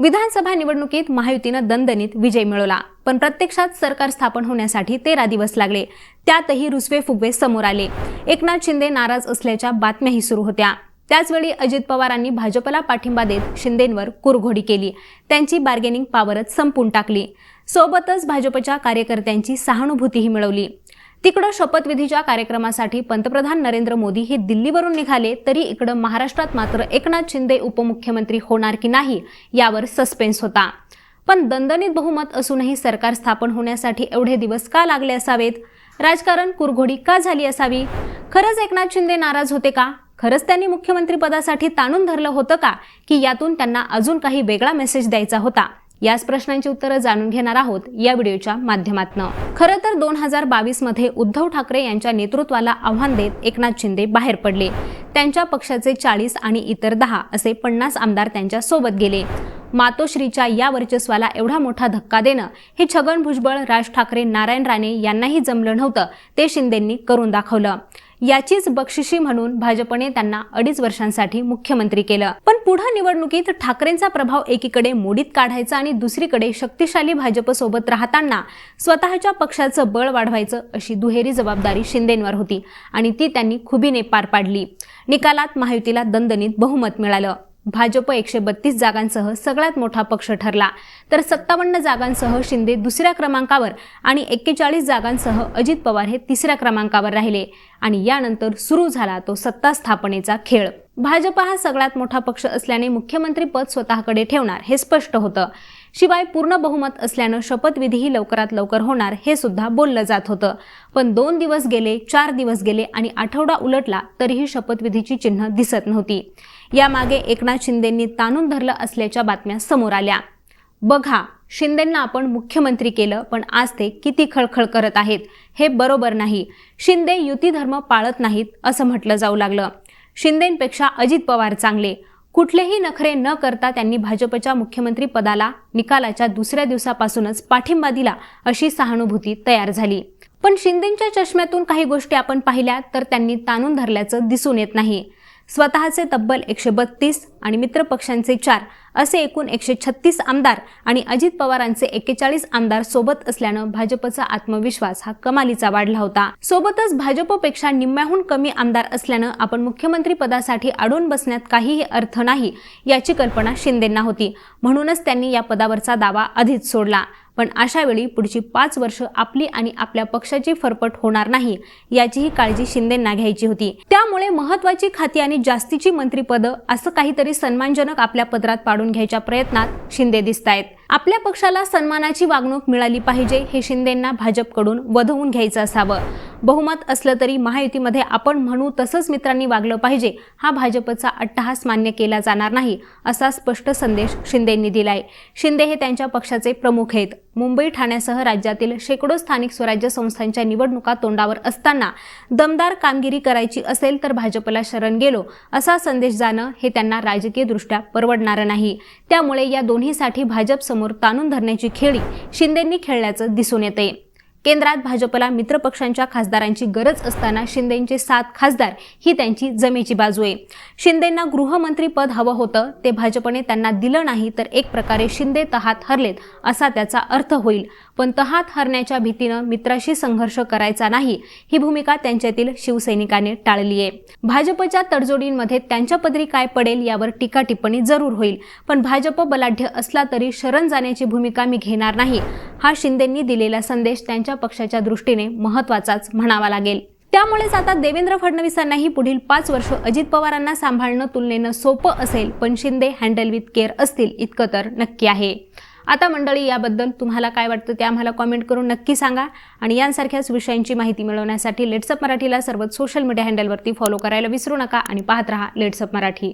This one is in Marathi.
विधानसभा निवडणुकीत महायुतीनं दणदणीत विजय मिळवला पण प्रत्यक्षात सरकार स्थापन होण्यासाठी तेरा दिवस लागले. त्यातही रुसवे फुगवे समोर आले. एकनाथ शिंदे नाराज असल्याच्या बातम्याही सुरू होत्या. त्याचवेळी अजित पवारांनी भाजपला पाठिंबा देत शिंदेंवर कुरघोडी केली. त्यांची बार्गेनिंग पॉवरच संपून टाकली. सोबतच भाजपच्या कार्यकर्त्यांची सहानुभूतीही मिळवली. तिकडं शपथविधीच्या कार्यक्रमासाठी पंतप्रधान नरेंद्र मोदी हे दिल्लीवरून निघाले तरी इकडं महाराष्ट्रात मात्र एकनाथ शिंदे उपमुख्यमंत्री होणार की नाही यावर सस्पेन्स होता. पण दणदणीत बहुमत असूनही सरकार स्थापन होण्यासाठी एवढे दिवस का लागले असावेत? राजकारण कुरघोडी का झाली असावी? खरंच एकनाथ शिंदे नाराज होते का? खरंच त्यांनी मुख्यमंत्रीपदासाठी ताणून धरलं होतं का? की यातून त्यांना अजून काही वेगळा मेसेज द्यायचा होता. याच प्रश्नांची उत्तरं जाणून घेणार आहोत या व्हिडिओच्या माध्यमातून. खरं तर दोन हजार बावीसमध्ये उद्धव ठाकरे यांच्या नेतृत्वाला आव्हान देत एकनाथ शिंदे बाहेर पडले. त्यांच्या पक्षाचे चाळीस आणि इतर दहा असे पन्नास आमदार त्यांच्यासोबत गेले. मातोश्रीच्या या वर्चस्वाला एवढा मोठा धक्का देणं हे छगन भुजबळ राज ठाकरे नारायण राणे यांनाही जमलं नव्हतं ते शिंदेंनी करून दाखवलं. याचीच बक्षिशी म्हणून भाजपने त्यांना अडीच वर्षांसाठी मुख्यमंत्री केलं. पण पुढे निवडणुकीत ठाकरेंचा प्रभाव एकीकडे मोडीत काढायचा आणि दुसरीकडे शक्तिशाली भाजपसोबत राहताना स्वतःच्या पक्षाचं बळ वाढवायचं अशी दुहेरी जबाबदारी शिंदेंवर होती आणि ती त्यांनी खुबीने पार पाडली. निकालात महायुतीला दणदणीत बहुमत मिळालं. भाजप एकशे बत्तीस जागांसह सगळ्यात मोठा पक्ष ठरला. तर सत्तावन्न जागांसह शिंदे दुसऱ्या क्रमांकावर आणि एक्केचाळीस जागांसह अजित पवार हे तिसऱ्या क्रमांकावर राहिले. आणि यानंतर सुरू झाला तो सत्ता स्थापनेचा खेळ. भाजप हा सगळ्यात मोठा पक्ष असल्याने मुख्यमंत्री पद स्वतःकडे ठेवणार हे स्पष्ट होतं. शिवाय पूर्ण बहुमत असल्यानं शपथविधीही लवकरात लवकर होणार हे सुद्धा बोललं जात होतं. पण दोन दिवस गेले चार दिवस गेले आणि आठवडा उलटला तरीही शपथविधीची चिन्ह दिसत नव्हती. यामागे एकनाथ शिंदेंनी ताणून धरलं असल्याच्या बातम्या समोर आल्या. बघा शिंदेंना आपण मुख्यमंत्री केलं पण आज ते किती खळखळ करत आहेत हे बरोबर नाही. शिंदे युती धर्म पाळत नाहीत असं म्हटलं जाऊ लागलं. शिंदेंपेक्षा अजित पवार चांगले. कुठलेही नखरे न करता त्यांनी भाजपच्या मुख्यमंत्री पदाला निकालाच्या दुसऱ्या दिवसापासूनच पाठिंबा दिला अशी सहानुभूती तयार झाली. पण शिंदेंच्या चष्म्यातून काही गोष्टी आपण पाहिल्या तर त्यांनी ताणून धरल्याचं दिसून येत नाही. स्वतःचे तब्बल एकशे बत्तीस आणि मित्रपक्षांचे चार असे एकूण एकशे छत्तीस आमदार आणि अजित पवारांचे एक्केचाळीस आमदार सोबत असल्यानं भाजपचा आत्मविश्वास हा कमालीचा वाढला होता. सोबतच भाजपपेक्षा निम्म्याहून कमी आमदार असल्यानं आपण मुख्यमंत्री पदासाठी अडून बसण्यात काहीही अर्थ नाही याची कल्पना शिंदेंना होती. म्हणूनच त्यांनी या पदावरचा दावा आधीच सोडला. पण अशा वेळी पुढची पाच वर्ष आपली आणि आपल्या पक्षाची फरफट होणार नाही याचीही काळजी शिंदेंना घ्यायची होती. त्यामुळे महत्वाची खाती आणि जास्तीची मंत्रीपद असं काहीतरी सन्मानजनक आपल्या पदरात पाडून घ्यायच्या प्रयत्नात शिंदे दिसत आहेत आपल्या पक्षाला सन्मानाची वागणूक मिळाली पाहिजे हे शिंदेंना भाजपकडून वधवून घ्यायचं असावं. बहुमत असलं तरी महायुतीमध्ये आपण म्हणू तसंच मित्रांनी वागलं पाहिजे. हा भाजपचा अट्टहास मान्य केला जाणार नाही असा स्पष्ट संदेश शिंदेंनी दिलाय. शिंदे हे त्यांच्या पक्षाचे प्रमुख आहेत. मुंबई ठाण्यासह राज्यातील शेकडो स्थानिक स्वराज्य संस्थांच्या निवडणुका तोंडावर असताना दमदार कामगिरी करायची असेल तर भाजपला शरण गेलो असा संदेश जाणं हे त्यांना राजकीयदृष्ट्या परवडणारं नाही. त्यामुळे या दोन्हीसाठी भाजप समोर ताणून धरण्याची खेळी शिंदेंनी खेळल्याचं दिसून येते केंद्रात भाजपला मित्रपक्षांच्या खासदारांची गरज असताना शिंदेंचे सात खासदार ही त्यांची जमेची बाजू आहे. शिंदेंना गृहमंत्री पद हवं होतं ते भाजपने त्यांना दिलं नाही तर एक प्रकारे शिंदे तहात हरलेत असा त्याचा अर्थ होईल. पण तहात हरण्याच्या भीतीनं मित्राशी संघर्ष करायचा नाही ही भूमिका त्यांच्यातील शिवसैनिकाने टाळली आहे. भाजपच्या तडजोडींमध्ये त्यांच्या पदरी काय पडेल यावर टीका टिप्पणी जरूर होईल पण भाजप बलाढ्य असला तरी शरण जाण्याची भूमिका मी घेणार नाही. हा शिंदेंनी दिलेला संदेश त्यांच्या पक्षाच्या दृष्टीने महत्वाचाच म्हणावा लागेल. त्यामुळेच आता देवेंद्र फडणवीसांनाही पुढील पाच वर्ष अजित पवारांना सांभाळणं तुलनेनं सोपं असेल पण शिंदे हँडल विथ केअर असतील इतकं तर नक्की आहे. आता मंडळी याबद्दल तुम्हाला काय वाटतं ते आम्हाला कॉमेंट करून नक्की सांगा आणि यांसारख्याच विषयांची माहिती मिळवण्यासाठी लेट्सअप मराठीला सर्वच सोशल मीडिया हँडलवरती फॉलो करायला विसरू नका आणि पाहत रहा लेट्सअप मराठी.